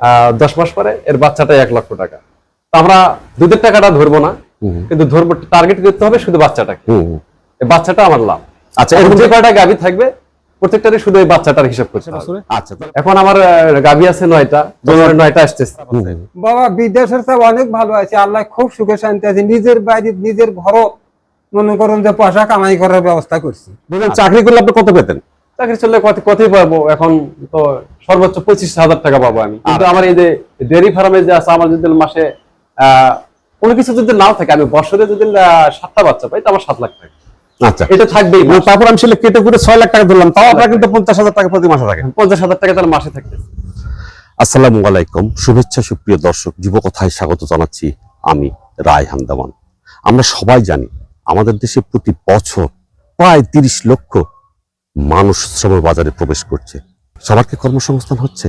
আহ, দশ মাস পরে এর বাচ্চাটা এক লক্ষ টাকা। তো আমরা দুধের টাকাটা ধরবো না কিন্তু ধরবো টার্গেট করতে হবে শুধু বাচ্চাটাকে। বাচ্চাটা আমার লাভ। আচ্ছা এখন যে কয়টা গাভী থাকবে প্রত্যেকটারই শুধু এই বাচ্চাটার হিসাব করছে আচ্ছা এখন আমার গাভী আছে নয়টা জনের নয়টা আসতেছে। বাবা বিদেশের চেয়ে অনেক ভালো আছে। আল্লাহ খুব সুখে শান্তি আছে। নিজের বাড়ি নিজের ঘর মনে করুন যে পয়সা কামাই করার ব্যবস্থা করছি। চাকরি করলে আপনি কত পেতেন? চাকরি চললে কত কতই পাবো? এখন তো সর্বোচ্চ পঁচিশ হাজার টাকা পাবো আমি। কিন্তু আমার এই যে ডেয়ারি ফার্মে যে আছে আমার যদি মাসে কোনো কিছু যদি নাও থাকে আমি বছরে যদি সাতটা বাচ্চা পাই তো আমার সাত লাখ টাকা। আচ্ছা। এটা থাকবেই মানে তারপর আমি সেটা কেটে করে ছয় লাখ টাকা ধরলাম তাও আপনার কিন্তু পঞ্চাশ হাজার টাকা প্রতি মাসে থাকে। পঞ্চাশ হাজার টাকা তার মাসে থাকতেছে। আসসালামু আলাইকুম। শুভেচ্ছা সুপ্রিয় দর্শক যুবকথায় স্বাগত জানাচ্ছি আমি রায় হান্দামান। আমরা সবাই জানি আমাদের দেশে প্রতি বছর প্রায় তিরিশ লক্ষ মানুষ শ্রম বাজারে প্রবেশ করছে। সবার কি কর্মসংস্থান হচ্ছে?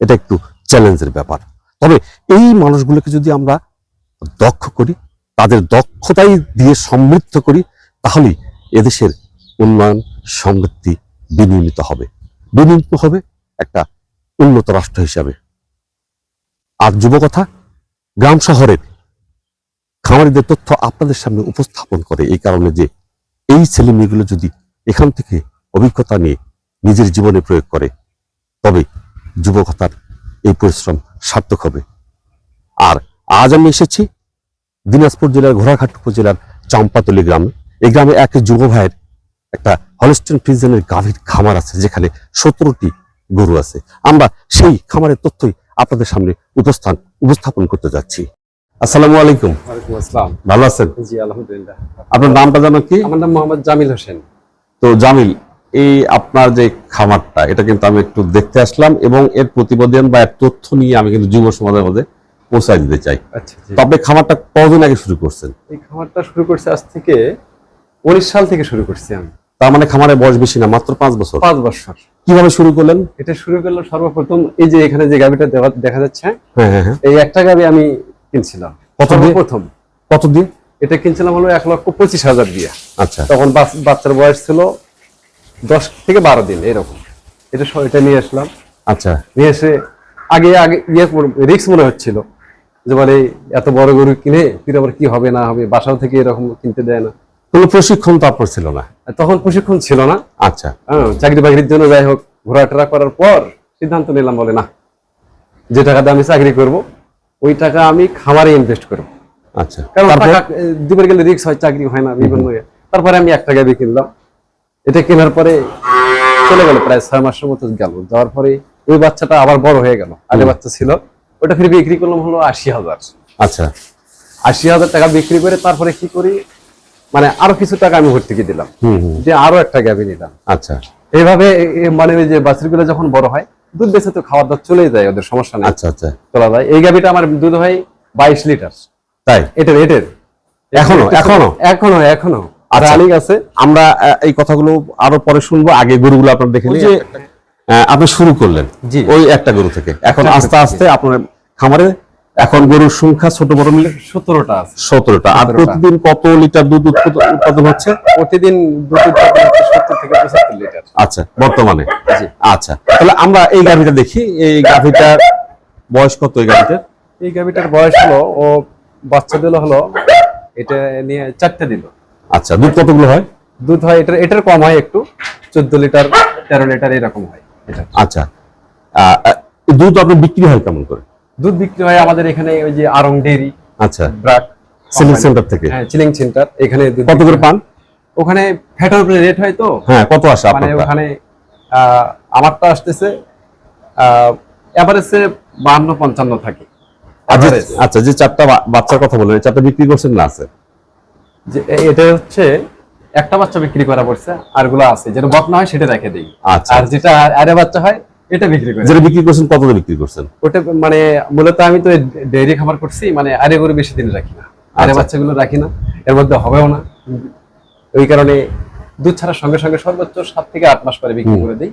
এটা একটু চ্যালেঞ্জের ব্যাপার। তবে এই মানুষগুলোকে যদি আমরা দক্ষ করি, তাদের দক্ষতাই দিয়ে সমৃদ্ধ করি তাহলেই এদেশের উন্নয়ন, সমৃদ্ধি বিনিয়মিত হবে। বিনিয়মিত হবে একটা উন্নত রাষ্ট্র হিসাবে। আর যুবকথা, গ্রাম শহরের খামারিদের তথ্য আপনাদের সামনে উপস্থাপন করে, এই কারণে যে এই ছেলে মেয়েগুলো যদি এখান থেকে অভিজ্ঞতা নিয়ে নিজের জীবনে প্রয়োগ করে তবে যুবকতার এই পরিশ্রম সার্থক হবে। আর আজ আমি এসেছি দিনাজপুর জেলার ঘোড়াঘাট উপজেলার চাম্পাতলি গ্রামে। এই গ্রামে এক যুব ভাইয়ের একটা হলস্টেন ফ্রিজেনের গাভীর খামার আছে যেখানে সতেরোটি গরু আছে। আমরা সেই খামারের তথ্যই আপনাদের সামনে উপস্থান উপস্থাপন করতে যাচ্ছি। আসসালামু আলাইকুম। ওয়ালাইকুম আসসালাম। ভালো আছেন? জি আলহামদুলিল্লাহ। আপনার নামটা জানো কি? আমার নাম মোহাম্মদ জামিল হোসেন। তো জামিল এই আপনার যে খামারটা এটা কিন্তু আমি একটু দেখতে আসলাম এবং এর প্রতিবেদন বা এর তথ্য নিয়ে আমি কিন্তু যুব সমাজের মধ্যে পৌঁছায় দিতে চাই। আচ্ছা তো আপনি খামারটা কতদিন আগে শুরু করছেন? এই খামারটা শুরু করছে আজ থেকে উনিশ সাল থেকে শুরু করছি আমি। তার মানে খামারের বয়স বেশি না মাত্র পাঁচ বছর? পাঁচ বছর। কীভাবে শুরু করলেন? এটা শুরু করল সর্বপ্রথম এই যে এখানে যে গাভিটা দেখা যাচ্ছে হ্যাঁ হ্যাঁ হ্যাঁ। এই একটা গাভি আমি কিনছিলাম। কত দিয়ে? প্রথম কতদিন এটা কিনছিলাম হলো এক লক্ষ পঁচিশ হাজার দিয়ে। আচ্ছা। তখন বাচ- বাচ্চার বয়স ছিল দশ থেকে বারো দিন এরকম। এটা এটা নিয়ে আসলাম। আচ্ছা। নিয়ে এসে আগে আগে ইয়ে রিক্স মনে হচ্ছিল। যে বলে এত বড় গরু কিনে ফির আবার কি হবে না হবে বাসাও থেকে এরকম কিনতে দেয় না। কোনো প্রশিক্ষণ তো আপনার ছিল না? তখন প্রশিক্ষণ ছিল না। আচ্ছা। হ্যাঁ, চাকরি বাকরির জন্য যাই হোক ঘোরাটোরা করার পর সিদ্ধান্ত নিলাম বলে না যে টাকা দিয়ে আমি চাকরি করব ওই টাকা আমি খামারে ইনভেস্ট করব। আচ্ছা। কারণ তারপর? টাকা এ, গেলে রিক্স হয় চাকরি হয় না বিভিন্ন ইয়ে। তারপরে আমি একটা গাবি কিনলাম। এটা কেনার পরে চলে গেল প্রায় ছয় মাসের মতো গেল। যাওয়ার পরে ওই বাচ্চাটা আবার বড় হয়ে গেল। আগে বাচ্চা ছিল ওটা ফিরে বিক্রি করলাম হলো আশি হাজার। আচ্ছা। আশি হাজার টাকা বিক্রি করে তারপরে কি করি মানে আরও কিছু টাকা আমি ভর্তুকি দিলাম। যে আরও একটা গাবি নিলাম। আচ্ছা। এইভাবে মানে ওই যে বাছুরগুলো যখন বড় হয় দুধ বেঁচে তো খাওয়ার দাওয়ার চলেই যায় ওদের সমস্যা নেই। আচ্ছা আচ্ছা। তোলা যায়। এই গাবিটা আমার দুধ হয় বাইশ লিটার। তাই? এটার এটার এখনও? এখনও? এখনও এখনও। রানিং আছে। আমরা এই কথাগুলো আরও পরে শুনব। আগে গরুগুলো আপনার দেখে। আহ, আপনি শুরু করলেন। ওই একটা গরু থেকে। এখন আস্তে আস্তে আপনার খামারে এখন গরুর সংখ্যা ছোট বড় মিলে সতেরোটা আছে। সতেরোটা। আর প্রতিদিন কত লিটার দুধ উৎপাদন হচ্ছে? প্রতিদিন দুধ উৎপাদন সত্তর থেকে পঁচাত্তর লিটার। আচ্ছা বর্তমানে? আচ্ছা তাহলে আমরা এই গাভিটা দেখি। এই গাভিটার বয়স কত এই গাভিটার? এই গাবিটার বয়স হলো ও বাচ্চা দিল হলো এটা নিয়ে চারটে দিল। আচ্ছা দুধ কতগুলো হয়? দুধ হয় এটার এটার কম হয় একটু চোদ্দ লিটার তেরো লিটার এরকম হয়। এটা আচ্ছা। দুধ আপনার বিক্রি হয় কেমন করে? দুধ বিক্রি হয় আমাদের এখানে ওই যে আরং ডেরি আচ্ছা। ব্রাক সিলিং সেন্টার থেকে? হ্যাঁ চিলিং সেন্টার এখানে দুধ কত করে পান? ওখানে ফ্যাটের উপরে রেট হয় তো? হ্যাঁ কত আসে মানে ওখানে আমারটা আসতেছে এভারেজে বাহান্ন পঞ্চান্ন থাকে। আচ্ছা যে চারটা বাচ্চার কথা বললেন চারটা বিক্রি করছেন না আছে? যে এটা হচ্ছে একটা বাচ্চা বিক্রি করা পড়ছে আরগুলো আছে। যেটা বকনা হয় সেটা রেখে দিই। আচ্ছা। আর যেটা আরে বাচ্চা হয় এটা বিক্রি করে যেটা বিক্রি করছেন কত বিক্রি করছেন? ওটা মানে মূলত আমি তো ডেয়ারি খাবার করছি মানে আরে গরু বেশি দিন রাখি না। আরে আচ্ছা। বাচ্চাগুলো রাখি না এর মধ্যে হবেও না। ওই কারণে দুধ ছাড়ার সঙ্গে সঙ্গে সর্বোচ্চ সাত থেকে আট মাস পরে বিক্রি করে দিই।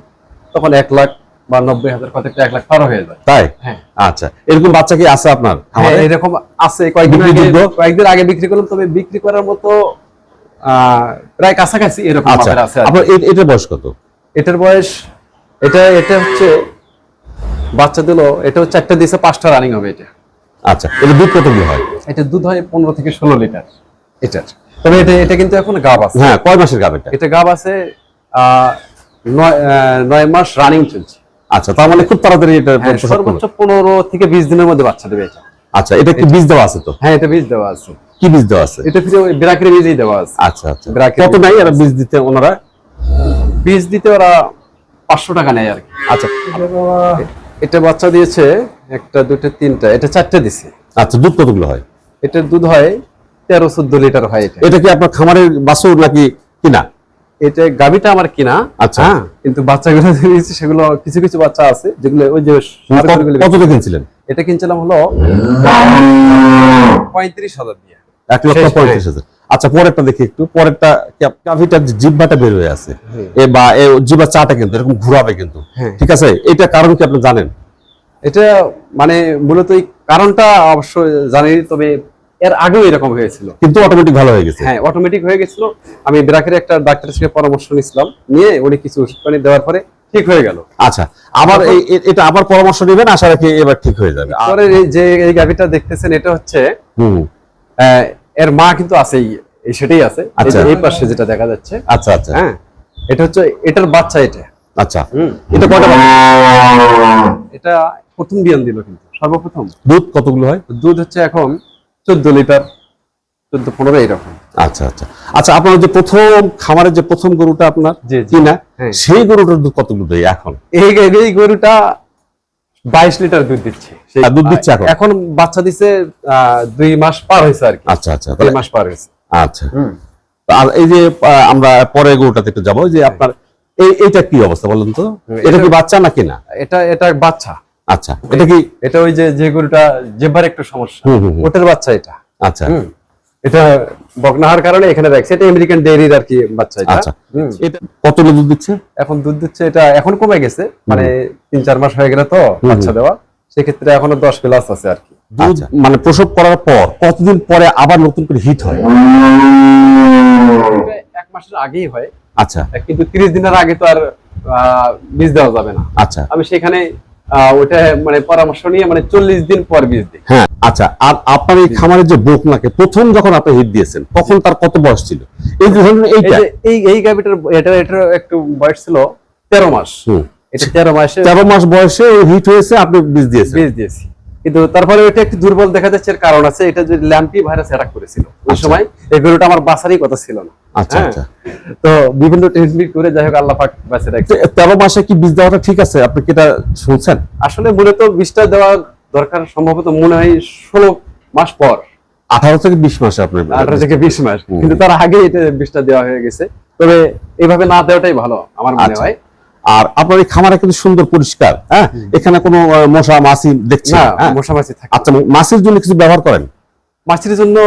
তখন এক লাখ বা নব্বই হাজার কত এক লাখ পারও হয়ে যায়। তাই? হ্যাঁ। আচ্ছা এরকম বাচ্চা কি আছে আপনার? হ্যাঁ, এরকম আছে। কয়েকদিন আগে কয়েকদিন আগে বিক্রি করলাম তবে বিক্রি করার মতো প্রায় কাছাকাছি এরকম আচ্ছা আছে আপনার এটার বয়স কত? এটার বয়স এটা এটা হচ্ছে বাচ্চা দিলো এটাও চারটা দিয়েছে পাঁচটা রানিং হবে এটা। আচ্ছা এটা দুধ কতগুলো হয়? এটা দুধ হয় পনেরো থেকে ষোলো লিটার এটার। তবে এটা এটা কিন্তু এখন গাব আছে। হ্যাঁ কয় মাসের গাব এটা? এটা গাব আছে আহ, নয় নয় মাস রানিং চলছে। আচ্ছা তার মানে খুব তাড়াতাড়ি এটা হ্যাঁ, সর্বোচ্চ পনেরো থেকে বিশ দিনের মধ্যে বাচ্চা দেবে এটা। আচ্ছা এটা কি বীজ দেওয়া আছে তো? হ্যাঁ এটা বীজ দেওয়া আছে। কি বীজ দেওয়া আছে? এটা ফিরে বিরাকের বীজই দেওয়া আছে। আচ্ছা আচ্ছা। কত নাই এরা বীজ দিতে ওনারা? বীজ দিতে ওরা পাঁচশো টাকা নেয় আর কি। আচ্ছা। এটা বাচ্চা দিয়েছে একটা দুটো তিনটা এটা চারটে দিছে। আচ্ছা দুধ কতগুলো হয়? এটার দুধ হয় তেরো চোদ্দ লিটার হয় এটা। এটা কি আপনার খামারের বাছুর নাকি কিনা? এটা গাবিটা আমার কিনা আচ্ছা। হ্যাঁ, কিন্তু বাচ্চাগুলো দিয়েছি সেগুলো কিছু কিছু বাচ্চা আছে যেগুলো ওই যে কত- কিনছিলেন? এটা কিনছিলাম হলো পঁয়ত্রিশ হাজার দিয়ে। এক লক্ষ পঁয়ত্রিশ হাজার। আচ্ছা পরেরটা দেখি একটু। পরেরটা কাভিটার জিব্বাটা বের হয়ে আছে এ বা এ জিব্বা চাটা কিন্তু এরকম ঘুরাবে কিন্তু। হ্যাঁ। ঠিক আছে? এটা কারণ কি আপনি জানেন? এটা মানে মূলত এই কারণটা অবশ্য জানি তবে এর আগেও এরকম হয়েছিল। কিন্তু অটোমেটিক ভালো হয়ে গেছে। হ্যাঁ অটোমেটিক হয়ে গেছিল। আমি ব্রাকের একটা ডাক্তারের সঙ্গে পরামর্শ নিয়েছিলাম। নিয়ে উনি কিছু ওষুধ পানি দেওয়ার পরে ঠিক হয়ে গেল। আচ্ছা আবার এই এটা আবার পরামর্শ নেবেন আশা রাখি এবার ঠিক হয়ে যাবে। পরে এই যে এই গাভিটা দেখতেছেন এটা হচ্ছে এর মা কিন্তু আছেই এই সেটাই আছে। এই যে আচ্ছা। এই পাশে যেটা দেখা যাচ্ছে। আচ্ছা আচ্ছা। হ্যাঁ এটা হচ্ছে এটার বাচ্চা এটা। আচ্ছা। হুম। এটা কয়টা এটা প্রথম বিয়ান দিল কিন্তু সর্বপ্রথম। দুধ কতগুলো হয়? দুধ হচ্ছে এখন চোদ্দ লিটার চোদ্দ পনেরো এইরকম। আচ্ছা আচ্ছা। আচ্ছা আপনার যে প্রথম খামারের যে প্রথম গরুটা আপনার জি। কিনা হ্যাঁ। সেই গরুটার দুধ কতগুলো দেয় এখন? এই এই গরুটা বাইশ লিটার দুধ দিচ্ছে। দুধ দিচ্ছে এখন? এখন বাচ্চা দিছে আহ, দুই মাস পার হয়েছে আর কি। আচ্ছা আচ্ছা দুই মাস পার হয়েছে। আচ্ছা। আর এই যে আমরা পরের গরুটাতে একটু যাব যে আপনার এই এইটা কি অবস্থা বলেন তো? এটা কি বাচ্চা নাকি না এটা এটা বাচ্চা। আচ্ছা। এটা কি এটা ওই যে যে গরুটা একটু সমস্যা। ওটার বাচ্চা এটা। আচ্ছা। এটা বকনাহার কারণে এখানে রাখছে। এটা আমেরিকান ডেয়ারির আর কি বাচ্চা এটা। আচ্ছা। এটা কত দুধ দিচ্ছে? এখন দুধ দিচ্ছে এটা এখন কমে গেছে। মানে তিন চার মাস হয়ে গেলে তো বাচ্চা দেওয়া। সেক্ষেত্রে এখনও দশ প্লাস আছে আর কি। দুধ মানে প্রসব করার পর কতদিন পরে আবার নতুন করে হিট হয়? এক মাসের আগেই হয়। আচ্ছা। কিন্তু তিরিশ দিনের আগে তো আর বীজ দেওয়া যাবে না। আচ্ছা। আমি সেখানে ওটা মানে পরামর্শ নিয়ে মানে চল্লিশ দিন পর বীজ দিই। হ্যাঁ আচ্ছা আর আপনার এই খামারের যে বোকনাকে প্রথম যখন আপনি হিট দিয়েছেন তখন তার কত বয়স ছিল? এই ধরুন এই এইটা। এই এই গাভিটার এটা এটার একটু বয়স ছিল তেরো মাস। এটা তেরো মাসে তেরো মাস বয়সে হিট হয়েছে আপনি বীজ দিয়েছেন। বীজ দিয়েছি। কিন্তু তারপরে ওইটা একটু দুর্বল দেখা যাচ্ছে এর কারণ আছে এটা যে ল্যাম্পি ভাইরাস অ্যাটাক করেছিল। ওই আচ্ছা। সময় এই গরুটা আমার বাসারই কথা ছিল না। আচ্ছা হ্যাঁ। আচ্ছা। তো বিভিন্ন টেকনিক করে যাই হোক আল্লাহ পাক বাঁচে রাখছে। তেরো মাসে কি বীজ দেওয়াটা ঠিক আছে? আপনি কি এটা শুনছেন? আসলে মূলত বীজটা দেওয়া দরকার সম্ভবত মনে হয় ষোলো মাস পর। আঠারো থেকে বিশ মাসে আপনি আঠারো থেকে বিশ মাস। কিন্তু তার আগে এটা বীজটা দেওয়া হয়ে গেছে। তবে এইভাবে না দেওয়াটাই ভালো আমার মনে। হয়। আর আপনার এই খামারে কিন্তু সুন্দর পরিষ্কার হ্যাঁ? এখানে কোনো মশা মাছি দেখছি হ্যাঁ? মশা মাছি থাকে আচ্ছা মাছির জন্য কিছু ব্যবহার করেন? মাছির জন্য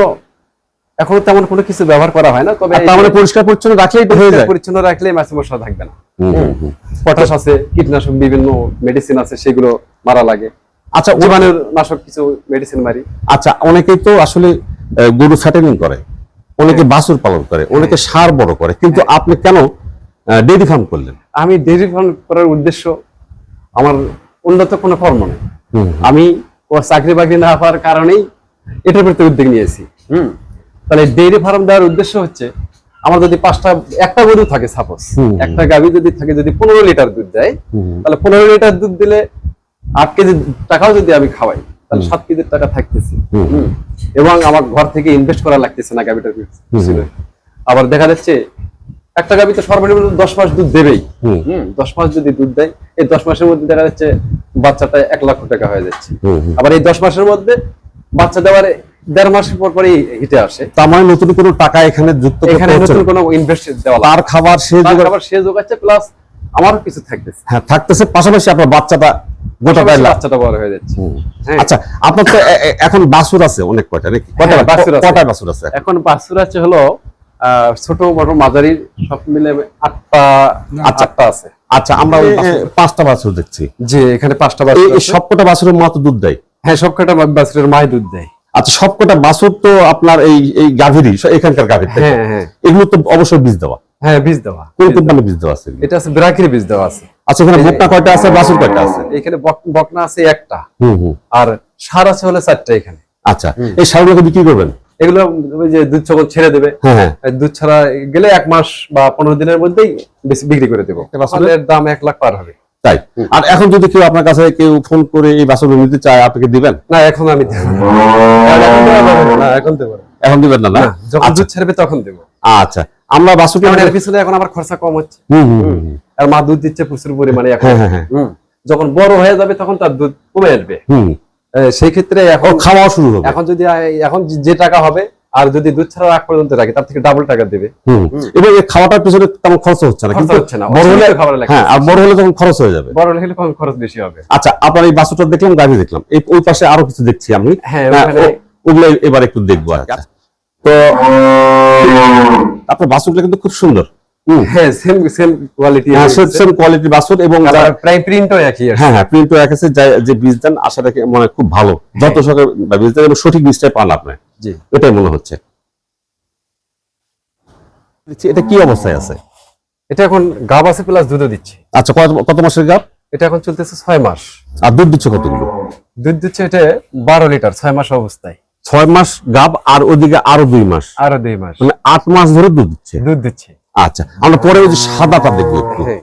এখনও তেমন কোনো কিছু ব্যবহার করা হয় না তবে তার মানে পরিষ্কার পরিচ্ছন্ন রাখলেই তো হয়ে যায়। পরিচ্ছন্ন রাখলে মাছি মশা থাকবে না। পটাশ আছে কীটনাশক বিভিন্ন মেডিসিন আছে সেগুলো মারা লাগে। আচ্ছা জীবাণুর নাশক কিছু মেডিসিন মারি। আচ্ছা অনেকেই তো আসলে গরু ফ্যাটেনিং করে অনেকে বাছুর পালন করে অনেকে সার বড় করে কিন্তু আপনি কেন ডেইরি ফার্ম করলেন? আমি ডেইরি ফার্ম করার উদ্দেশ্য আমার উন্নত কোনো কর্ম নেই। আমি ও চাকরি বাকরি না পাওয়ার কারণেই এটার প্রতি উদ্যোগ নিয়েছি। হুম? তাহলে ডেইরি ফার্ম দেওয়ার উদ্দেশ্য হচ্ছে আমার যদি পাঁচটা একটা গরু থাকে সাপোজ একটা গাভী যদি থাকে যদি পনেরো লিটার দুধ দেয়। তাহলে পনেরো লিটার দুধ দিলে আট কেজি টাকাও যদি আমি খাওয়াই তাহলে সাত কেজির টাকা থাকতেছে। এবং আমার ঘর থেকে ইনভেস্ট করা লাগতেছে না গাভীটার। আবার দেখা যাচ্ছে একটা গাভী তো সর্বনিম্ন দশ মাস দুধ দেবেই। দশ মাস যদি দুধ দেয় এই দশ মাসের মধ্যে দেখা যাচ্ছে বাচ্চাটা এক লক্ষ টাকা হয়ে যাচ্ছে। আবার এই দশ মাসের মধ্যে বাচ্চা দেওয়ার দেড় মাসের পর পরই হিটে আসে। তার মানে নতুন কোনো টাকা এখানে যুক্ত এখানে নতুন কোনো ইনভেস্ট দেওয়া তার খাবার সে আবার সে যোগাচ্ছে প্লাস আমারও কিছু থাকতেছে। হ্যাঁ থাকতেছে পাশাপাশি আপনার বাচ্চাটা পাশাপাশি বাচ্চাটা বড় হয়ে যাচ্ছে। হ্যাঁ। আচ্ছা আপনার তো এখন বাসুর আছে অনেক কয়টা নাকি? কয়টা হ্যাঁ, বাছুর আছে। কয়টা বাছুর আছে? এখন বাসুর আছে হলো ছোট বড় মাঝারি সব মিলে আটটা আচ্ছা। আটটা আছে। আচ্ছা আমরা পাঁচটা বাছুর দেখছি। যে এখানে পাঁচটা বাছুর। সবকটা বাছুরের মা তো দুধ দেয়? হ্যাঁ সবকটা বাছুরের মাই দুধ দেয়। আচ্ছা সবকটা বাছুর তো আপনার এই এই গাভীরই এখানকার গাভীর হ্যাঁ হ্যাঁ। এগুলো তো অবশ্যই বীজ দেওয়া। হ্যাঁ বীজ দেওয়া। কোন কোম্পানির বীজ দেওয়া। আছে এটা আছে ব্রাকির বীজ দেওয়া আছে। আচ্ছা এখানে বকনা কয়টা আছে বাছুর কয়টা আছে? এখানে বক- বকনা আছে একটা। হুম হুম। আর সার আছে হলে চারটা এখানে। আচ্ছা এই সারগুলোকে বিক্রি করবেন? এগুলো ওই যে দুধ যখন ছেড়ে দেবে। হ্যাঁ হ্যাঁ। দুধ ছাড়া গেলে এক মাস বা পনেরো দিনের মধ্যেই বেশি বিক্রি করে দেবো। এর দাম এক লাখ পার হবে। তাই। আর এখন যদি কেউ আপনার কাছে কেউ ফোন করে এই বাছুরগুলো নিতে চায় আপনাকে দিবেন? না এখন আমি এখন দেবো দিবেন না না? যখন দুধ ছাড়বে তখন দেবো। আচ্ছা। আমরা বাছুরকে কারণ পিছনে এখন আমার খরচা কম হচ্ছে। আর মা দুধ দিচ্ছে প্রচুর পরিমাণে এখন। হ্যাঁ যখন বড় হয়ে যাবে তখন তার দুধ কমে আসবে। সেই ক্ষেত্রে এখন খাওয়া শুরু হবে। এখন যদি এখন যে- টাকা হবে আর যদি দুধ ছাড়া আগ পর্যন্ত রাখে তার থেকে ডাবল টাকা দেবে। এবং এই খাওয়াটার পিছনে তেমন খরচ হচ্ছে না কিন্তু হচ্ছে না, বড় হলে খাবার লাগে। হ্যাঁ আর বড় হলে তখন খরচ হয়ে যাবে। বড় হলে কম খরচ বেশি হবে। আচ্ছা আপনার এই বাছুরটা দেখলাম গাড়ি দেখলাম। এই ওই পাশে আরও কিছু দেখছি আমি। হ্যাঁ, হ্যাঁ, ওখানে- ওগুলো এবার একটু দেখব আচ্ছা। তো আপনার বাছুরগুলো কিন্তু খুব সুন্দর। হ্যাঁ সেম সেম কোয়ালিটি হ্যাঁ সেম কোয়ালিটির বাছুর এবং প্রায় প্রিন্টও একই হ্যাঁ হ্যাঁ প্রিন্টও একেছে যে বীজ দেন আশা রাখি মানে খুব ভালো। যত সকাল বীজ দেন এবং সঠিক বীজটাই পান আপনি। জি। এটাই মনে হচ্ছে। এটা কি অবস্থায় আছে? এটা এখন গাব আছে প্লাস দুধও দিচ্ছে। আচ্ছা কত কত মাসের এটা এখন চলতেছে ছয় মাস। আর দুধ দিচ্ছে কতগুলো? দুধ দিচ্ছে এটা বারো লিটার ছয় মাস অবস্থায়। ছয় মাস গাব আর ওদিকে আরও দুই মাস। আরও দুই মাস। মানে আট মাস ধরে দুধ দিচ্ছে? দুধ দিচ্ছে। আচ্ছা আমরা পরে ওই যে সাদাটা দেখব একটু। হ্যাঁ।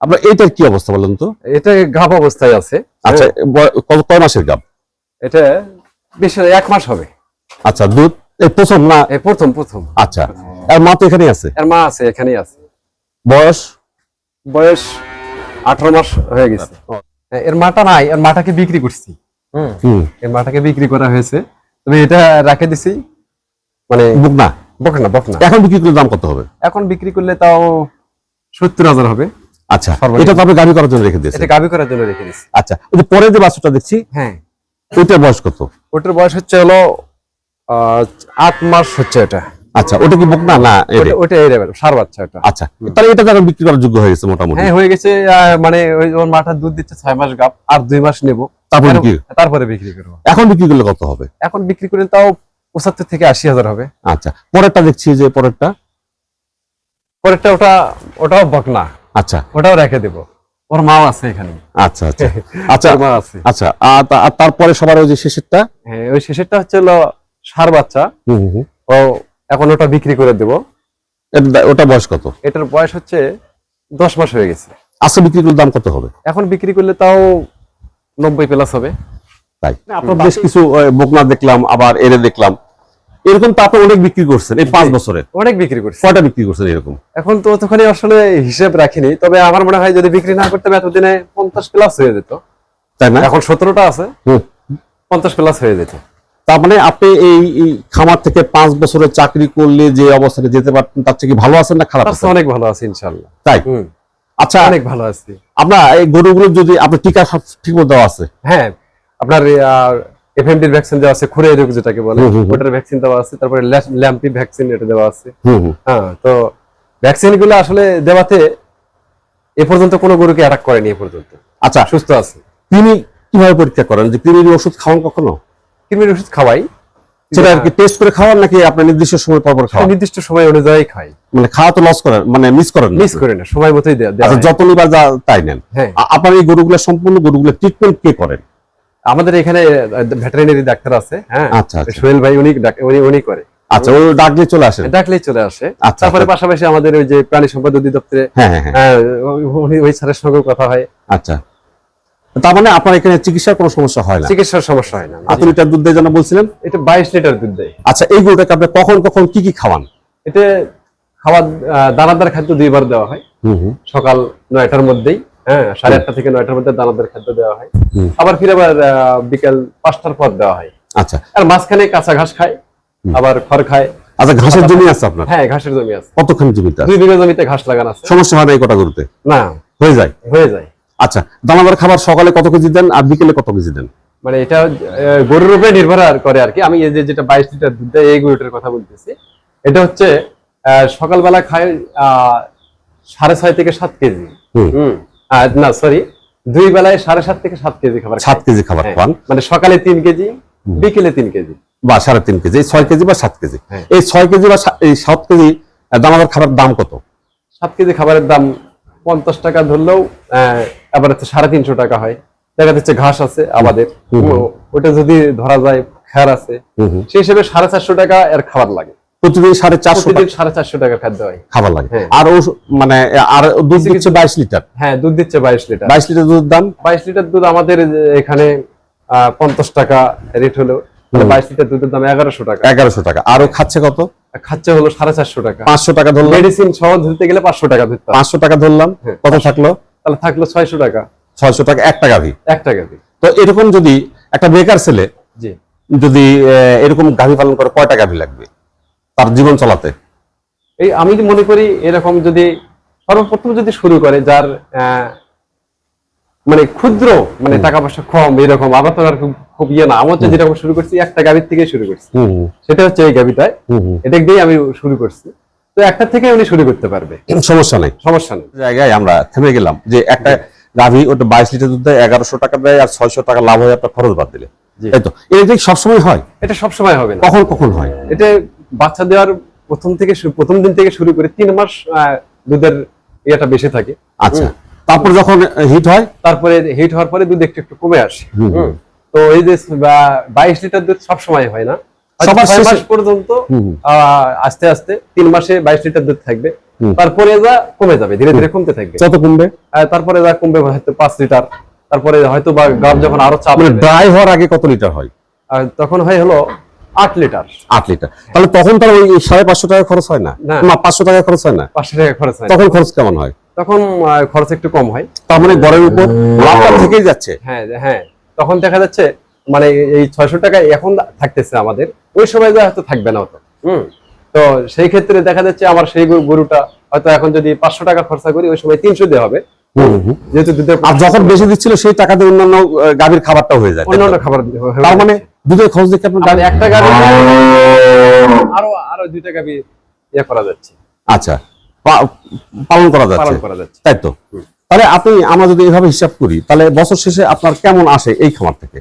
আপনার এইটার কি অবস্থা বলেন তো? এটা গাব অবস্থায় আছে। আচ্ছা হ্যাঁ, কয় মাসের গাব? এটা বেশি এক মাস হবে। আচ্ছা দুধ? এই প্রথম না? এই প্রথম প্রথম। আচ্ছা আর মা তো এখানেই আছে? এর মা আছে এখানেই আছে। বয়স? বয়স আঠারো মাস হয়ে গেছে। হ্যাঁ, এর মাটা নাই এর মাটাকে বিক্রি করছি। হুম হুম। এর মাটাকে বিক্রি করা হয়েছে। তবে এটা রাখে দিছি মানে বুক না? বকনা বকনা এখন বিক্রি করলে দাম কত হবে? এখন বিক্রি করলে তাও সত্তর হাজার হবে। আচ্ছা এটা তো আপনি গাড়ি করার জন্য রেখে দিয়েছেন। এটা গাভি করার জন্য রেখে দিছি আচ্ছা ওই যে পরে যে বাছুরটা দেখছি হ্যাঁ। ওইটার বয়স কত? ওটার বয়স হচ্ছে হলো আট মাস হচ্ছে এটা। আচ্ছা ওটা কি বুক না না এরে? ওটা- এই লেভেল সার বাচ্চা এটা। আচ্ছা তাহলে এটা তো এখন বিক্রি করার যোগ্য হয়ে গেছে মোটামুটি। হ্যাঁ হয়ে গেছে মানে ওই ওর মাঠার দুধ দিচ্ছে ছয় মাস গাপ আর দুই মাস নেব। তারপরে? তারপরে বিক্রি করব। এখন বিক্রি করলে কত হবে? এখন বিক্রি করলে তাও পঁচাত্তর থেকে আশি হাজার হবে। আচ্ছা পরেরটা দেখছি যে পরেরটা। পরেরটা ওটা ওটাও বকনা। আচ্ছা। ওটাও রেখে দেবো। ওর মাও আছে এখানে। আচ্ছা আচ্ছা। আচ্ছা মা আছে। আচ্ছা আর তারপরে সবার ওই যে শেষেরটা? হ্যাঁ ওই শেষেরটা হচ্ছে হলো সার বাচ্চা। ও এখন ওটা বিক্রি করে দেবো। ওটা বয়স কত? এটার বয়স হচ্ছে দশ মাস হয়ে গেছে। আজকে বিক্রি করলে দাম কত হবে? এখন বিক্রি করলে তাও নব্বই প্লাস হবে। তাই। বেশ কিছু বকনা দেখলাম আবার এরে দেখলাম। এরকম তো আপনি অনেক বিক্রি করছেন এই পাঁচ বছরে অনেক বিক্রি করছে। কয়টা বিক্রি করছেন এরকম? এখন তো অতখানি আসলে হিসেব রাখিনি তবে আমার মনে হয় যদি বিক্রি না করতে এতদিনে পঞ্চাশ প্লাস হয়ে যেত। তাই না? এখন সতেরোটা আছে। পঞ্চাশ প্লাস হয়ে যেত। তার মানে আপনি এই খামার থেকে পাঁচ বছরের চাকরি করলে যে অবস্থানে যেতে পারতেন তার থেকে ভালো আছেন না খারাপ আছেন? অনেক ভালো আছে ইনশাল্লাহ তাই? আচ্ছা অনেক ভালো আছি। আপনার এই গরুগুলো যদি আপনার টিকা ঠিক মতো দেওয়া আছে? হ্যাঁ আপনার এফএমডির ভ্যাকসিন দেওয়া আছে খুরে রোগ যেটাকে বলে। ওটার ভ্যাকসিন দেওয়া আছে তারপরে ল্যাম্পি ভ্যাকসিন এটা দেওয়া আছে। হ্যাঁ তো ভ্যাকসিনগুলো আসলে দেওয়াতে এ পর্যন্ত কোনো গরুকে অ্যাটাক করেনি এ পর্যন্ত। আচ্ছা সুস্থ আছে। কৃমি কীভাবে পরীক্ষা করেন? যে কৃমির ওষুধ খাওয়ান কখনো? কৃমির ওষুধ খাওয়াই। সেটা আর কি টেস্ট করে খাওয়ান নাকি আপনার নির্দিষ্ট সময় পর পর খাওয়ান? নির্দিষ্ট সময় অনুযায়ী খাই। মানে খাওয়া তো লস করেন মানে মিস করেন মিস করে না সময় মতোই দেয়া আচ্ছা। যত নিবার যা তাই নেন। হ্যাঁ। আপনার এই গরুগুলো সম্পূর্ণ গরুগুলো ট্রিটমেন্ট কে করেন? আমাদের এখানে ভেটেরিনারি ডাক্তার আছে হ্যাঁ? আচ্ছা, আচ্ছা। সোহেল ভাই উনি উনি উনি করে। আচ্ছা ওই ডাকলে চলে আসেন? ডাকলেই চলে আসে। তারপরে। পাশাপাশি আমাদের ওই যে প্রাণী সম্পদ অধিদপ্তরে হ্যাঁ হ্যাঁ হ্যাঁ। উনি ওই স্যারের সঙ্গেও কথা হয়। আচ্ছা। তার মানে আপনার এখানে চিকিৎসার কোনো সমস্যা হয় না? চিকিৎসার সমস্যা হয় না। আত লিটার দুধ দেয় যেন বলছিলেন? এটা বাইশ লিটার দুধ দেয়। আচ্ছা এই গরুটাকে আপনি কখন কখন কি কি খাওয়ান? এতে খাবার দানাদার খাদ্য দুইবার দেওয়া হয়। সকাল নয়টার মধ্যেই। হ্যাঁ সাড়ে আটটা থেকে নয়টার মধ্যে দানাদার খাদ্য দেওয়া হয়। আবার ফিরে আবার বিকাল পাঁচটার পর দেওয়া হয়। আচ্ছা। আর মাঝখানে কাঁচা ঘাস খায় আবার খড় খায়। আচ্ছা ঘাসের জমি আছে আপনার? হ্যাঁ ঘাসের জমি আছে। কতখানি জমিতে দুই বিঘা জমিতে ঘাস লাগানো আছে। সমস্যা হয় না এই কটা গরুতে? না। হয়ে যায়? হয়ে যায়। আচ্ছা দানাদার খাবার সকালে কত কেজি দেন আর বিকেলে কত কেজি দেন? মানে এটা গরুর উপরে নির্ভর আর করে আর কি। আমি এই যে যেটা বাইশ লিটার দুধ দেয় এই গরুটার কথা বলতেছি। এটা হচ্ছে আহ, সকালবেলা খায় আহ, সাড়ে ছয় থেকে সাত কেজি। হুম। না সরি দুই বেলায় সাড়ে সাত থেকে সাত কেজি খাবার সাত কেজি খাবার হ্যাঁ, খাওয়ান মানে সকালে তিন কেজি বিকেলে তিন কেজি। বা সাড়ে তিন কেজি ছয় কেজি বা সাত কেজি। হ্যাঁ। এই ছয় কেজি বা এই সাত কেজি দানাদার খাবার দাম কত? সাত কেজি খাবারের দাম পঞ্চাশ টাকা ধরলেও আবার হচ্ছে সাড়ে তিনশো টাকা হয়। দেখা যাচ্ছে ঘাস আছে আমাদের। ওটা যদি ধরা যায় খ্যার আছে। সেই হিসেবে সাড়ে চারশো টাকা এর খাবার লাগে। প্রতিদিন সাড়ে চারশো টাকা সাড়ে চারশো টাকার খাদ্য হয়। খাবার লাগে। হ্যাঁ। আর ও মানে আর দুধ দিচ্ছে বাইশ লিটার। হ্যাঁ দুধ দিচ্ছে বাইশ লিটার। বাইশ লিটার দুধের দাম? বাইশ লিটার দুধ আমাদের এখানে পঞ্চাশ টাকা রেট হলো বাইশ লিটার দুধের দাম এগারোশো টাকা। এগারোশো টাকা। আর খাচ্ছে কত? খাচ্ছে হলো সাড়ে চারশো টাকা। পাঁচশো টাকা ধরলাম। মেডিসিন সহ ধরতে গেলে পাঁচশো টাকা ধরতে পাঁচশো টাকা ধরলাম। হ্যাঁ। কত থাকল? তাহলে থাকল ছয়শো টাকা। ছয়শো টাকা একটা গাভী। এক টাকা দিয়ে তো এরকম যদি একটা বেকার ছেলে জি। যদি এরকম গাভী পালন করে কয়টা গাভী লাগবে? তার জীবন চালাতে। এই আমি মনে করি এরকম যদি সর্বপ্রথম যদি শুরু করে যার মানে ক্ষুদ্র মানে টাকা পয়সা কম এরকম আবার তো আর খুব- ইয়ে না। আমার যেরকম শুরু করছি একটা গাভীর থেকে শুরু করছি। সেটা হচ্ছে এই হুম। এটা দিয়ে আমি শুরু করছি। তো একটা থেকে উনি শুরু করতে পারবে। সমস্যা নেই। সমস্যা নেই। জায়গায় আমরা থেমে গেলাম যে একটা গাভী ওটা বাইশ লিটার দুধ দেয় এগারোশো টাকা দেয় আর ছয়শো টাকা লাভ হয় আপনার খরচ বাদ দিলে। তাই তো? এটা সবসময় হয়? এটা সবসময় হবে কখন কখন হয়? এটা বাচ্চা দেওয়ার প্রথম থেকে প্রথম দিন থেকে শুরু করে তিন মাস দুধের ইয়েটা বেশি থাকে। আচ্ছা। তারপর যখন হিট হয়? তারপরে হিট হওয়ার পরে দুধ একটু একটু কমে আসে। তো এই যে বাইশ লিটার দুধ সব সময় হয় না। মাস পর্যন্ত আস্তে আস্তে তিন মাসে বাইশ লিটার দুধ থাকবে। তারপরে যা কমে যাবে ধীরে ধীরে কমতে থাকবে। যত কমবে? তারপরে যা কমবে হয়তো পাঁচ লিটার। তারপরে হয়তো বা গাব যখন আরও চাপ মানে ড্রাই হওয়ার আগে কত লিটার হয়? তখন হয় হলো আট লিটার। আট লিটার। তাহলে তখন তার ওই সাড়ে পাঁচশো টাকা খরচ হয় না? না। পাঁচশো টাকা খরচ হয় না? পাঁচশো টাকা খরচ হয় তখন খরচ কেমন হয়? তখন খরচ একটু কম হয়। তার মানে গড়ের উপর লাভটা থেকেই যাচ্ছে। হ্যাঁ হ্যাঁ। তখন দেখা যাচ্ছে মানে এই ছয়শো টাকা এখন থাকতেছে আমাদের। ওই সময় যা হয়তো থাকবে না হতো হুম। তো সেই ক্ষেত্রে দেখা যাচ্ছে আমার সেই গরু- গরুটা হয়তো এখন যদি পাঁচশো টাকা খরচা করি ওই সময় তিনশো দেওয়া হবে। যেহেতু দুধের আর যখন বেশি দিচ্ছিল সেই টাকাতে অন্যান্য গাভীর খাবারটাও হয়ে যায় অন্যান্য খাবার তার মানে দুধের খরচ দেখে আপনার গাভী- একটা গাড়ি আরও আরও দুইটা গাড়ি ইয়ে করা যাচ্ছে। আচ্ছা পালন করা যাচ্ছে। তাই তো? তাহলে আপনি আমরা যদি এভাবে হিসাব করি তাহলে বছর শেষে আপনার কেমন আসে এই খামার থেকে?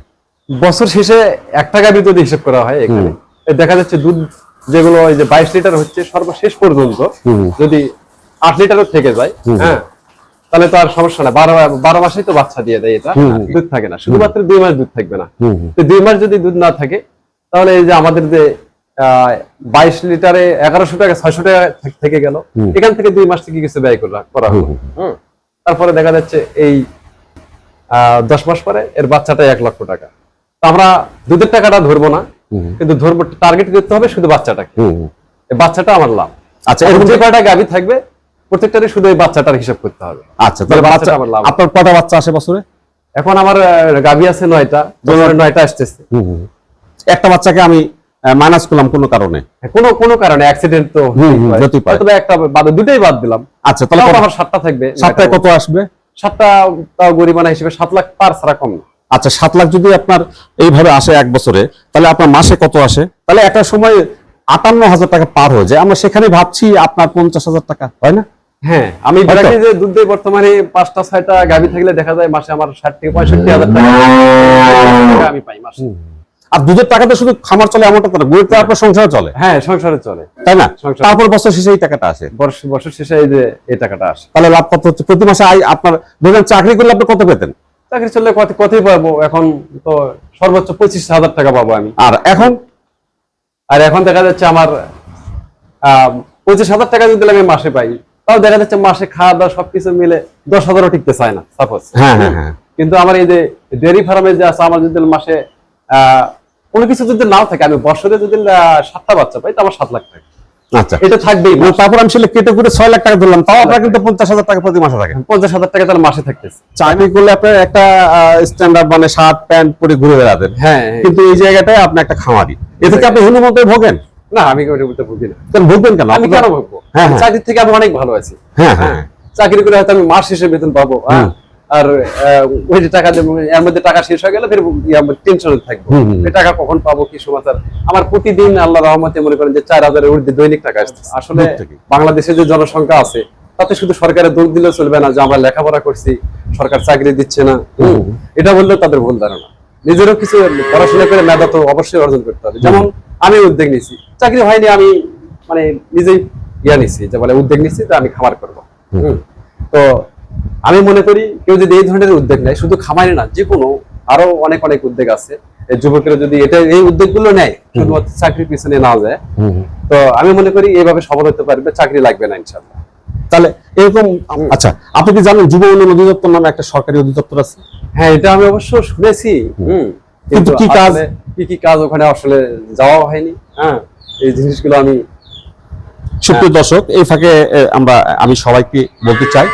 বছর শেষে একটা গাবি যদি হিসাব করা হয় এখানে দেখা যাচ্ছে দুধ যেগুলো ওই যে বাইশ লিটার হচ্ছে সর্বশেষ পর্যন্ত। যদি আট লিটারও থেকে যায় হ্যাঁ তাহলে তো আর সমস্যা না বারো বারো মাসেই তো বাচ্চা দিয়ে দেয় এটা। দুধ থাকে না। শুধুমাত্র দুই মাস দুধ থাকবে না। তো দুই মাস যদি দুধ না থাকে তাহলে এই যে আমাদের যে বাইশ লিটারে এগারোশো টাকা ছয়শো টাকা থেকে গেল। এখান থেকে দুই মাস থেকে কিছু ব্যয় করা হলো। তারপরে দেখা যাচ্ছে এই দশ মাস পরে এর বাচ্চাটা এক লক্ষ টাকা। তো আমরা দুধের টাকাটা ধরবো না কিন্তু ধরবো টার্গেট করতে হবে শুধু বাচ্চাটাকে। বাচ্চাটা আমার লাভ। আচ্ছা যে কয়টা গাভী থাকবে প্রত্যেকটারই শুধু এই বাচ্চাটার হিসাব করতে হবে। আচ্ছা তাহলে বাচ্চা। আপনার কটা বাচ্চা আসে বছরে? এখন আমার গাভী আছে নয়টা বছরে নয়টা আসতেছে। একটা বাচ্চাকে আমি মাইনাস করলাম কোনো কারণে? কোনো কোনো কারণে অ্যাক্সিডেন্ট তো হতেই পারে। হয়তোবা একটা বাদ দুটোই বাদ দিলাম। আচ্ছা তাহলে আমার সাতটা থাকবে। সাতটায় কত আসবে? সাতটা তাও গরিবানা হিসেবে সাত লাখ পার ছাড়া কম আচ্ছা সাত লাখ যদি আপনার এইভাবে আসে এক বছরে তাহলে আপনার মাসে কত আসে? তাহলে একটা সময় আটান্ন হাজার টাকা পার হয়ে যায়। আমরা সেখানে ভাবছি আপনার পঞ্চাশ হাজার টাকা হয় না? হ্যাঁ আমি। দেখি যে দুধ বর্তমানে পাঁচটা ছয়টা গাভী থাকলে দেখা যায় মাসে আমার ষাট থেকে পঁয়ষট্টি হাজার টাকা টাকা আমি পাই মাসে। আর দুধের টাকাতে শুধু খামার চলে এমনটা না গরিব আপনার সংসার চলে? হ্যাঁ সংসারে চলে। তাই না। তারপর বছর শেষে এই টাকাটা আসে? বছর শেষে এই যে এই টাকাটা আসে। তাহলে লাভ কত হচ্ছে? প্রতি মাসে আয় আপনার ধরেন চাকরি করলে আপনি কত পেতেন? চাকরি চললে কত কতই পাবো? এখন তো সর্বোচ্চ পঁচিশ হাজার টাকা পাবো আমি। আর এখন? আর এখন দেখা যাচ্ছে আমার আহ, পঁচিশ হাজার টাকা যদি আমি মাসে পাই। তাও দেখা যাচ্ছে মাসে খাওয়া দাওয়া সবকিছু মিলে দশ হাজারও টিকতে চায় না সাপোজ হ্যাঁ হ্যাঁ হ্যাঁ। কিন্তু আমার এই যে ডেয়ারি ফার্মে যে আছে আমার যদি মাসে কোনো কিছু যদি নাও থাকে আমি বছরে যদি সাতটা বাচ্চা পাই তো আমার সাত লাখ টাকা। আচ্ছা। এটা থাকবেই মানে তারপর আমি সেটা কেটে করে ছয় লাখ টাকা ধরলাম তাও আপনার কিন্তু পঞ্চাশ হাজার টাকা প্রতি মাসে থাকে। পঞ্চাশ হাজার টাকা মাসে থাকতেছে। চাকরি করলে আপনার একটা স্ট্যান্ডার্ড মানে শার্ট প্যান্ট পরে ঘুরে বেড়াতেন। হ্যাঁ। কিন্তু এই জায়গাটায় আপনি একটা খামারি। এতে কি আপনি হনুমন্তে ভোগেন? না আমি ওটা ভুগি না। কেন ভুগবেন কেন? আমি কেন ভুগবো হ্যাঁ, হ্যাঁ। চাকরির থেকে আমি অনেক ভালো আছি। হ্যাঁ চাকরি করে হয়তো আমি মাস শেষে বেতন পাবো। আর ওই যে টাকা এর মধ্যে টাকা শেষ হয়ে গেলে ফের টেনশনে থাকব। এই টাকা কখন পাবো কি সমাচার? আমার প্রতিদিন আল্লাহ রহমতে মনে করেন যে চার হাজারের ঊর্ধ্বে দৈনিক টাকা আসছে আসলে দূর বাংলাদেশে যে জনসংখ্যা আছে তাতে শুধু সরকারের দোষ দিলে চলবে না যে আমরা লেখাপড়া করছি সরকার চাকরি দিচ্ছে না। এটা বললেও তাদের ভুল ধারণা। নিজেরও কিছু পড়াশোনা করে মেধা তো অবশ্যই অর্জন করতে হবে। যেমন আমি উদ্যোগ নিছি। চাকরি হয়নি আমি মানে নিজেই ইয়া নিছি যে বলে উদ্যোগ নিছি যে আমি খামার করব। তো আমি মনে করি কেউ যদি এই ধরনের উদ্যোগ নেয় শুধু খামারে না যে কোনো আরও অনেক অনেক উদ্যোগ আছে। যুবকেরা যদি এটা এই উদ্যোগগুলো নেয় শুধুমাত্র চাকরির পিছনে না যায় তো আমি মনে করি এইভাবে সফল হতে পারবে চাকরি লাগবে না ইনশাল্লাহ তাহলে এরকম আচ্ছা আপনি কি জানেন যুব উন্নয়ন অধিদপ্তর নামে একটা সরকারি অধিদপ্তর আছে? হ্যাঁ এটা আমি অবশ্য শুনেছি। হুম। কিন্তু কি কাজ? কি কি কাজ ওখানে আসলে যাওয়া হয়নি হ্যাঁ এই জিনিসগুলো আমি সুপ্রিয় দর্শক এই ফাঁকে আমরা আমি সবাইকে বলতে চাই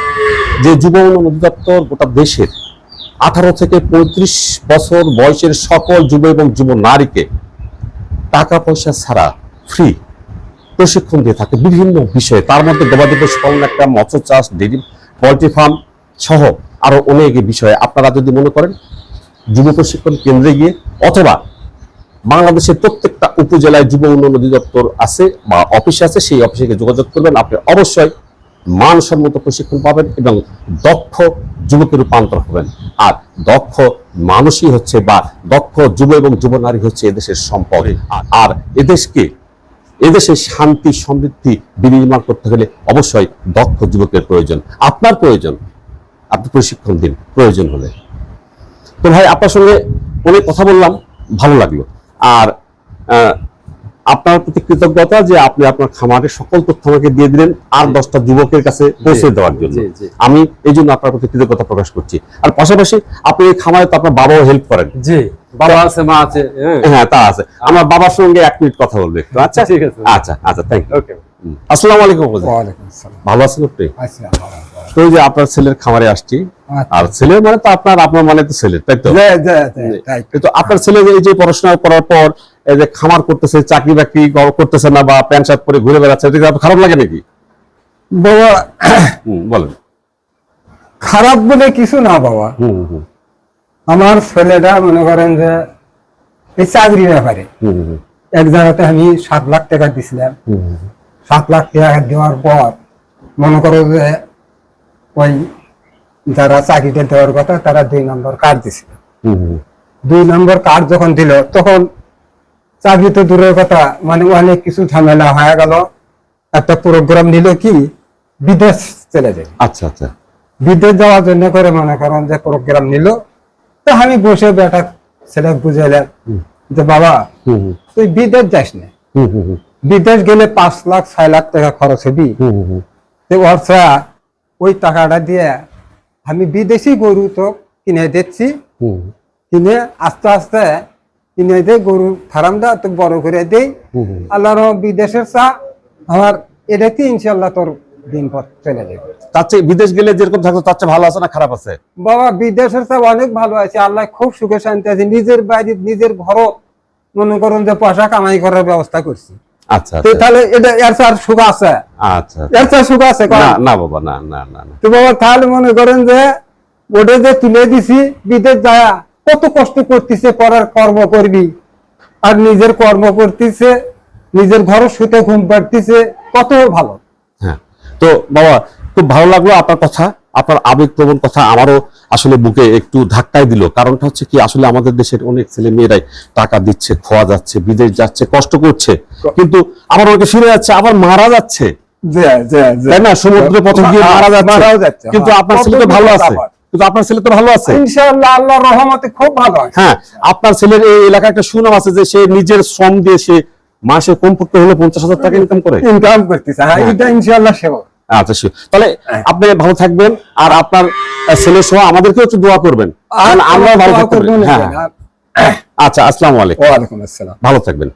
যে যুব উন্নয়ন অধিদপ্তর গোটা দেশের আঠারো থেকে পঁয়ত্রিশ বছর বয়সের সকল যুব এবং যুব নারীকে টাকা পয়সা ছাড়া ফ্রি প্রশিক্ষণ দিয়ে থাকে বিভিন্ন বিষয়ে। তার মধ্যে গবাদি পশু পালন একটা মৎস্য চাষ ডেরি পোলট্রি ফার্ম সহ আরও অনেক বিষয়ে। আপনারা যদি মনে করেন যুব প্রশিক্ষণ কেন্দ্রে গিয়ে অথবা বাংলাদেশের প্রত্যেকটা উপজেলায় যুব উন্নয়ন অধিদপ্তর আছে বা অফিস আছে, সেই অফিসে গিয়ে যোগাযোগ করবেন। আপনি অবশ্যই মানসম্মত প্রশিক্ষণ পাবেন এবং দক্ষ যুবকে রূপান্তর হবেন। আর দক্ষ মানুষই হচ্ছে বা দক্ষ যুব এবং যুব নারী হচ্ছে এদেশের সম্পদ। আর এদেশকে এদেশে শান্তি, সমৃদ্ধি বিনির্মাণ করতে হলে অবশ্যই দক্ষ যুবকের প্রয়োজন। আপনার প্রয়োজন আপনি প্রশিক্ষণ দিন, প্রয়োজন হলে। তো ভাই আপনার সঙ্গে অনেক কথা বললাম ভালো লাগল। আর আপনার প্রতি কৃতজ্ঞতা যে আপনি আপনার খামারের সকল তথ্য আমাকে দিয়ে দিলেন আর দশটা যুবকের কাছে পৌঁছে দেওয়ার জন্য। আমি এই জন্য আপনার প্রতি কৃতজ্ঞতা প্রকাশ করছি। আর পাশাপাশি আপনি এই খামারে তো আপনার বাবাও হেল্প করেন। জি বাবা আছে মা আছে হ্যাঁ। হ্যাঁ তা আছে। আমার বাবার সঙ্গে এক মিনিট কথা বলব একটু আচ্ছা? ঠিক আছে। আচ্ছা আচ্ছা থ্যাংক ইউ ওকে আসসালামু আলাইকুম ওয়ালাইকুম আসসালাম। ভালো আছেন আপনি? আচ্ছা তো যে আপনার ছেলের খামারে আসছি আচ্ছা। আর ছেলের মানে তো আপনার আপনার মানে তো ছেলের তাই তো? জি, জি, জি, তাই। কিন্তু আপনার ছেলে এই যে পড়াশোনা করার পর এই যে খামার করতেছে চাকরি বাকরি করতেছে না বা প্যান্ট শার্ট পরে ঘুরে বেড়াচ্ছে এটা কি খারাপ লাগে নাকি? বাবা বলেন। খারাপ বলে কিছু না বাবা। হুম হুম আমার ছেলেটা মনে করেন যে এই চাকরি ব্যাপারে। এক জায়গাতে আমি সাত লাখ টাকা দিছিলাম। সাত লাখ টাকা দেওয়ার পর মনে করো যে ওই যারা চাকরিটা দেওয়ার কথা তারা দুই নম্বর কার্ড দিছিল। দুই নম্বর কার্ড যখন দিল তখন চাকরি তো দূরের কথা মানে অনেক কিছু ঝামেলা হয়ে গেল। একটা প্রোগ্রাম নিল কি বিদেশ চলে যায়। আচ্ছা আচ্ছা। বিদেশ যাওয়ার জন্য করে মনে করেন যে প্রোগ্রাম নিল। তো আমি বসে বেটা ছেলে বুঝাইলাম যে বাবা তুই বিদেশ যাস না। হুম হুম হুম। বিদেশ গেলে পাঁচ লাখ ছয় লাখ টাকা খরচ হবি। অর্থা ওই টাকাটা দিয়ে আমি বিদেশি গরু তো কিনে দিচ্ছি। কিনে আস্তে আস্তে কিনে দিয়ে গরু ফার্মটা তো বড় করে দেই। আল্লাহর বিদেশের চা আমার এটাতে ইনশাল্লাহ তোর দিন পর চলে যাবে। তার চেয়ে বিদেশ গেলে যেরকম থাকতো তার চেয়ে ভালো আছে না খারাপ আছে? বাবা বিদেশের চা অনেক ভালো আছে। আল্লাহ খুব সুখে শান্তি আছে। নিজের বাড়ি নিজের ঘর মনে করুন যে পয়সা কামাই করার ব্যবস্থা করছি। আচ্ছা আচ্ছা। তাহলে এটা এর সুখ আছে? আচ্ছা এর চা সুখ আছে না না বাবা না না না তো বাবা তাহলে মনে করেন যে ওটা যে তুলে দিছি বিদেশ যায় কত কষ্ট করতেছে পড়ার কর্ম করবি আর নিজের কর্ম করতেছে নিজের ঘর শুতে ঘুম পাড়তেছে কত ভালো। হ্যাঁ। তো বাবা খুব ভালো লাগল আপনার কথা। আপনার আবেগপ্রবণ কথা আমারও আসলে বুকে একটু ধাক্কাই দিল। কারণটা হচ্ছে কি আসলে আমাদের দেশের অনেক ছেলে মেয়েরাই টাকা দিচ্ছে খোয়া যাচ্ছে বিদেশ যাচ্ছে কষ্ট করছে। কিন্তু আবার অনেকে ফিরে যাচ্ছে আবার মারা যাচ্ছে। তাই না? সমুদ্রের পথে গিয়ে মারা যাচ্ছে। কিন্তু হ্যাঁ। আপনার ছেলে তো ভালো আছে। কিন্তু আপনার ছেলে তো ভালো আছে। ইনশাআল্লাহ আল্লাহর রহমতে খুব ভালো আছে। হ্যাঁ আপনার ছেলের এই এলাকায় একটা সুনাম আছে যে সে নিজের শ্রম দিয়ে সে মাসে হলে পঞ্চাশ হাজার টাকা ইনকাম করে। ইনকাম করতেছে। হ্যাঁ হ্যাঁ। এটা ইনশাআল্লাহ সেবা আচ্ছা তাহলে আপনি ভালো থাকবেন আর আপনার ছেলে সহ আমাদেরকেও একটু দোয়া করবেন। আর আমরা ভালো দোয়া থাকতে করব পারি। না, হ্যাঁ। আচ্ছা আসসালামু আলাইকুম। ওয়ালাইকুম আসসালাম। ভালো থাকবেন।